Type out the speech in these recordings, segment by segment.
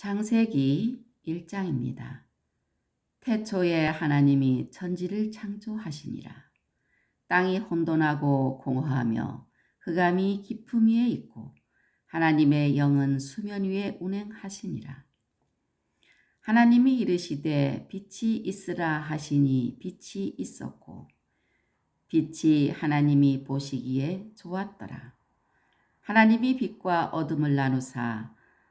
창세기 1장입니다. 태초에 하나님이 천지를 창조하시니라. 땅이 혼돈하고 공허하며 흑암이 깊음 위에 있고 하나님의 영은 수면 위에 운행하시니라. 하나님이 이르시되 빛이 있으라 하시니 빛이 있었고 빛이 하나님이 보시기에 좋았더라. 하나님이 빛과 어둠을 나누사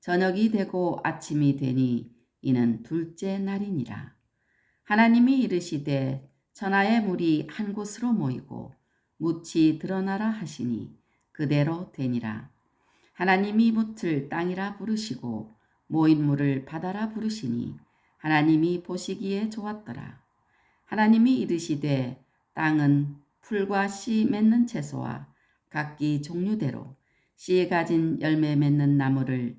저녁이 되고 아침이 되니 이는 둘째 날이니라. 하나님이 이르시되 천하의 물이 한 곳으로 모이고 묻이 드러나라 하시니 그대로 되니라. 하나님이 묻을 땅이라 부르시고 모인 물을 바다라 부르시니 하나님이 보시기에 좋았더라. 하나님이 이르시되 땅은 풀과 씨 맺는 채소와 각기 종류대로 씨에 가진 열매 맺는 나무를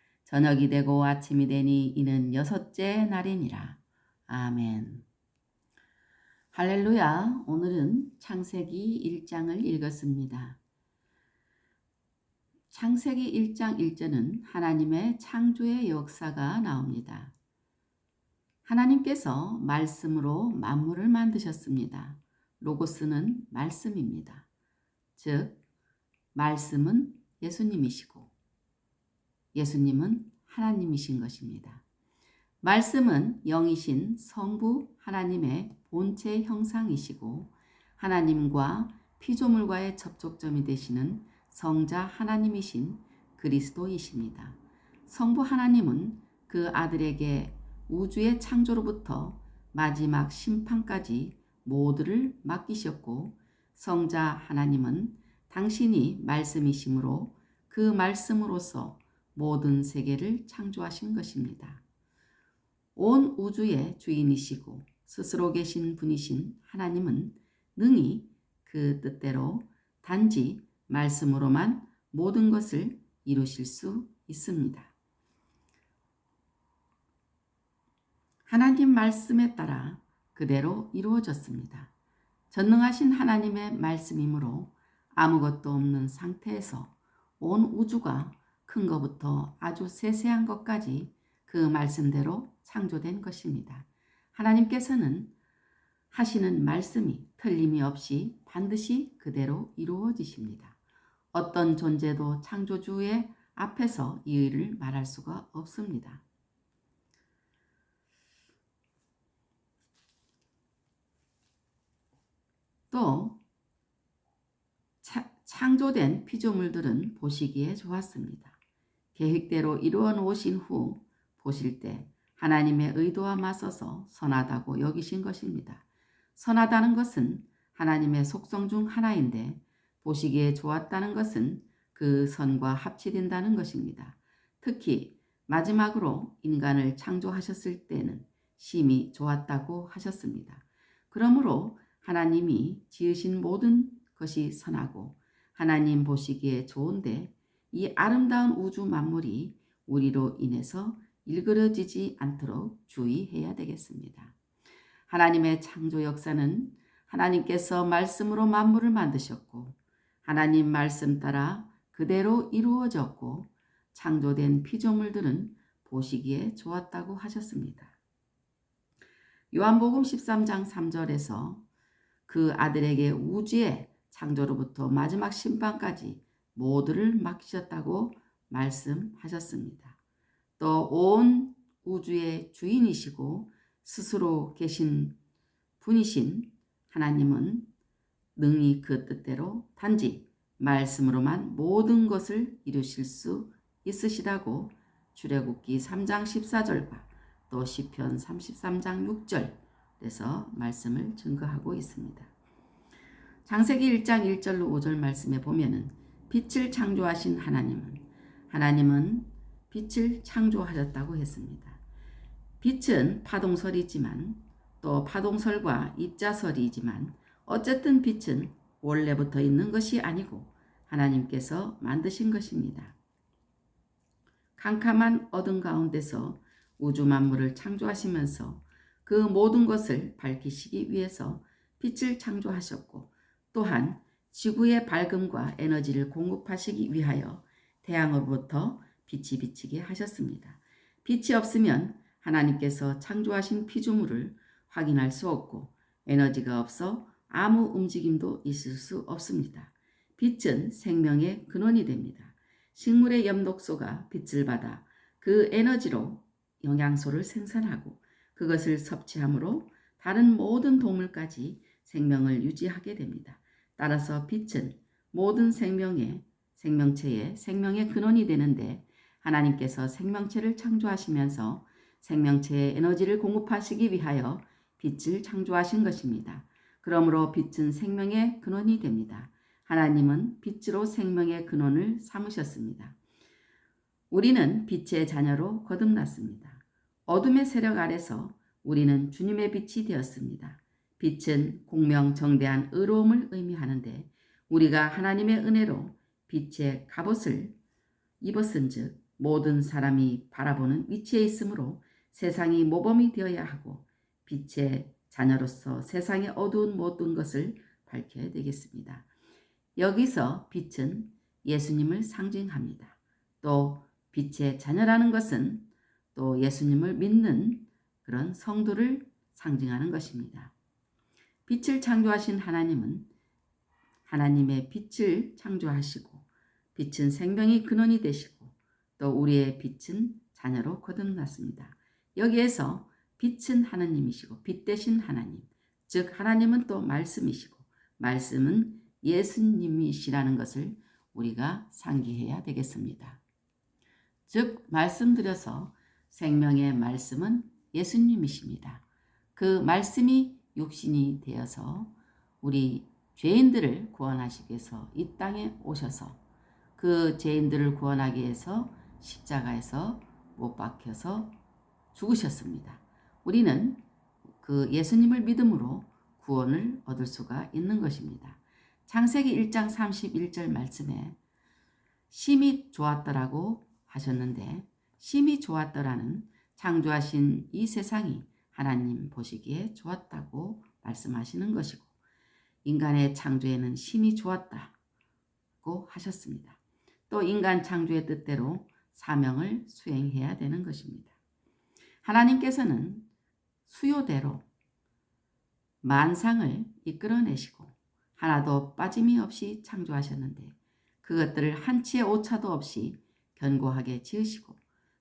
저녁이 되고 아침이 되니 이는 여섯째 날이니라. 아멘. 할렐루야. 오늘은 창세기 1장을 읽었습니다. 창세기 1장 1절은 하나님의 창조의 역사가 나옵니다. 하나님께서 말씀으로 만물을 만드셨습니다. 로고스는 말씀입니다. 즉, 말씀은 예수님이시고 예수님은 하나님이신 것입니다. 말씀은 영이신 성부 하나님의 본체 형상이시고 하나님과 피조물과의 접촉점이 되시는 성자 하나님이신 그리스도이십니다. 성부 하나님은 그 아들에게 우주의 창조로부터 마지막 심판까지 모두를 맡기셨고 성자 하나님은 당신이 말씀이시므로 그 말씀으로서 모든 세계를 창조하신 것입니다. 온 우주의 주인이시고 스스로 계신 분이신 하나님은 능히 그 뜻대로 단지 말씀으로만 모든 것을 이루실 수 있습니다. 하나님 말씀에 따라 그대로 이루어졌습니다. 전능하신 하나님의 말씀이므로 아무것도 없는 상태에서 온 우주가 큰 것부터 아주 세세한 것까지 그 말씀대로 창조된 것입니다. 하나님께서는 하시는 말씀이 틀림이 없이 반드시 그대로 이루어지십니다. 어떤 존재도 창조주의 앞에서 이 일을 말할 수가 없습니다. 또 창조된 피조물들은 보시기에 좋았습니다. 계획대로 이루어 놓으신 후 보실 때 하나님의 의도와 맞서서 선하다고 여기신 것입니다. 선하다는 것은 하나님의 속성 중 하나인데 보시기에 좋았다는 것은 그 선과 합치된다는 것입니다. 특히 마지막으로 인간을 창조하셨을 때는 심히 좋았다고 하셨습니다. 그러므로 하나님이 지으신 모든 것이 선하고 하나님 보시기에 좋은데 이 아름다운 우주 만물이 우리로 인해서 일그러지지 않도록 주의해야 되겠습니다. 하나님의 창조 역사는 하나님께서 말씀으로 만물을 만드셨고 하나님 말씀 따라 그대로 이루어졌고 창조된 피조물들은 보시기에 좋았다고 하셨습니다. 요한복음 13장 3절에서 그 아들에게 우주의 창조로부터 마지막 심판까지 모두를 맡기셨다고 말씀하셨습니다. 또 온 우주의 주인이시고 스스로 계신 분이신 하나님은 능히 그 뜻대로 단지 말씀으로만 모든 것을 이루실 수 있으시다고 출애굽기 3장 14절과 또 시편 33장 6절에서 말씀을 증거하고 있습니다. 장세기 1장 1절로 5절 말씀에 보면은 빛을 창조하신 하나님은 하나님은 빛을 창조하셨다고 했습니다. 빛은 파동설이지만 또 파동설과 입자설이지만 어쨌든 빛은 원래부터 있는 것이 아니고 하나님께서 만드신 것입니다. 캄캄한 어둠 가운데서 우주 만물을 창조하시면서 그 모든 것을 밝히시기 위해서 빛을 창조하셨고 또한 지구의 밝음과 에너지를 공급하시기 위하여 태양으로부터 빛이 비치게 하셨습니다. 빛이 없으면 하나님께서 창조하신 피조물을 확인할 수 없고 에너지가 없어 아무 움직임도 있을 수 없습니다. 빛은 생명의 근원이 됩니다. 식물의 엽록소가 빛을 받아 그 에너지로 영양소를 생산하고 그것을 섭취함으로 다른 모든 동물까지 생명을 유지하게 됩니다. 따라서 빛은 모든 생명의 생명체의 생명의 근원이 되는데 하나님께서 생명체를 창조하시면서 생명체에 에너지를 공급하시기 위하여 빛을 창조하신 것입니다. 그러므로 빛은 생명의 근원이 됩니다. 하나님은 빛으로 생명의 근원을 삼으셨습니다. 우리는 빛의 자녀로 거듭났습니다. 어둠의 세력 아래서 우리는 주님의 빛이 되었습니다. 빛은 공명정대한 의로움을 의미하는데 우리가 하나님의 은혜로 빛의 갑옷을 입었은 즉 모든 사람이 바라보는 위치에 있으므로 세상이 모범이 되어야 하고 빛의 자녀로서 세상의 어두운 모든 것을 밝혀야 되겠습니다. 여기서 빛은 예수님을 상징합니다. 또 빛의 자녀라는 것은 또 예수님을 믿는 그런 성도를 상징하는 것입니다. 빛을 창조하신 하나님은 하나님의 빛을 창조하시고 빛은 생명의 근원이 되시고 또 우리의 빛은 자녀로 거듭났습니다. 여기에서 빛은 하나님이시고 빛 대신 하나님, 즉 하나님은 또 말씀이시고 말씀은 예수님이시라는 것을 우리가 상기해야 되겠습니다. 즉 말씀드려서 생명의 말씀은 예수님이십니다. 그 말씀이 육신이 되어서 우리 죄인들을 구원하시기 위해서 이 땅에 오셔서 그 죄인들을 구원하기 위해서 십자가에서 못 박혀서 죽으셨습니다. 우리는 그 예수님을 믿음으로 구원을 얻을 수가 있는 것입니다. 창세기 1장 31절 말씀에 심히 좋았더라고 하셨는데 심히 좋았더라는 창조하신 이 세상이 하나님 보시기에 좋았다고 말씀하시는 것이고 인간의 창조에는 심히 좋았다고 하셨습니다. 또 인간 창조의 뜻대로 사명을 수행해야 되는 것입니다. 하나님께서는 수요대로 만상을 이끌어내시고 하나도 빠짐이 없이 창조하셨는데 그것들을 한치의 오차도 없이 견고하게 지으시고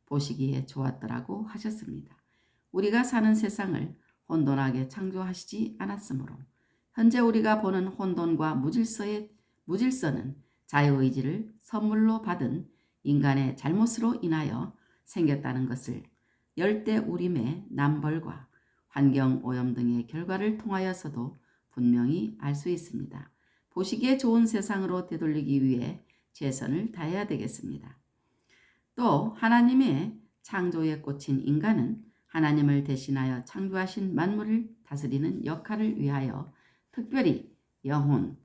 보시기에 좋았더라고 하셨습니다. 우리가 사는 세상을 혼돈하게 창조하시지 않았으므로 현재 우리가 보는 혼돈과 무질서의 무질서는 자유의지를 선물로 받은 인간의 잘못으로 인하여 생겼다는 것을 열대 우림의 남벌과 환경 오염 등의 결과를 통하여서도 분명히 알 수 있습니다. 보시기에 좋은 세상으로 되돌리기 위해 최선을 다해야 되겠습니다. 또 하나님의 창조에 꽂힌 인간은 하나님을 대신하여 창조하신 만물을 다스리는 역할을 위하여 특별히 영혼을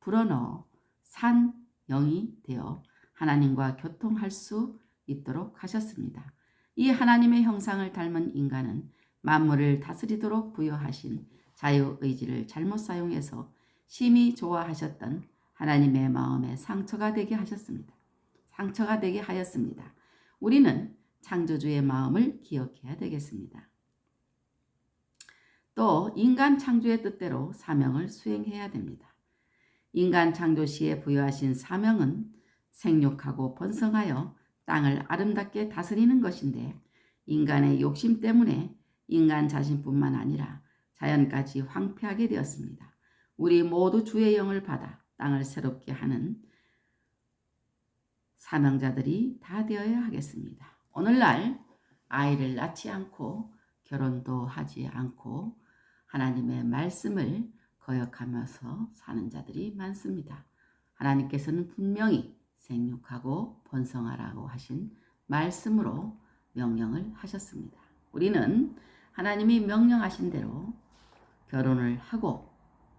불어넣어 산 영이 되어 하나님과 교통할 수 있도록 하셨습니다. 이 하나님의 형상을 닮은 인간은 만물을 다스리도록 부여하신 자유의지를 잘못 사용해서 심히 좋아하셨던 하나님의 마음에 상처가 되게 하셨습니다. 상처가 되게 하였습니다. 우리는 창조주의 마음을 기억해야 되겠습니다. 또 인간 창조의 뜻대로 사명을 수행해야 됩니다. 인간 창조 시에 부여하신 사명은 생육하고 번성하여 땅을 아름답게 다스리는 것인데 인간의 욕심 때문에 인간 자신뿐만 아니라 자연까지 황폐하게 되었습니다. 우리 모두 주의 영을 받아 땅을 새롭게 하는 사명자들이 다 되어야 하겠습니다. 오늘날 아이를 낳지 않고 결혼도 하지 않고 하나님의 말씀을 거역하면서 사는 자들이 많습니다. 하나님께서는 분명히 생육하고 번성하라고 하신 말씀으로 명령을 하셨습니다. 우리는 하나님이 명령하신 대로 결혼을 하고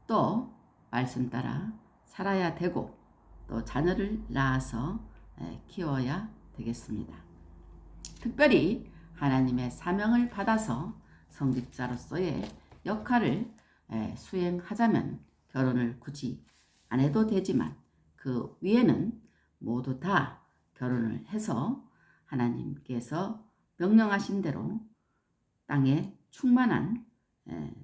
또 말씀 따라 살아야 되고 또 자녀를 낳아서 키워야 되겠습니다. 특별히 하나님의 사명을 받아서 성직자로서의 역할을 수행하자면 결혼을 굳이 안 해도 되지만 그 위에는 모두 다 결혼을 해서 하나님께서 명령하신 대로 땅에 충만한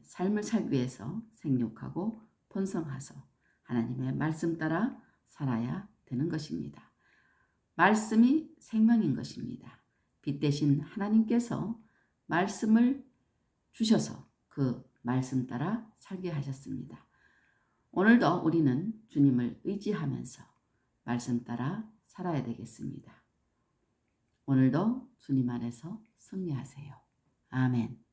삶을 살기 위해서 생육하고 번성하서 하나님의 말씀 따라 살아야 되는 것입니다. 말씀이 생명인 것입니다. 빛 대신 하나님께서 말씀을 주셔서 그 말씀 따라 살게 하셨습니다. 오늘도 우리는 주님을 의지하면서 말씀 따라 살아야 되겠습니다. 오늘도 주님 안에서 승리하세요. 아멘.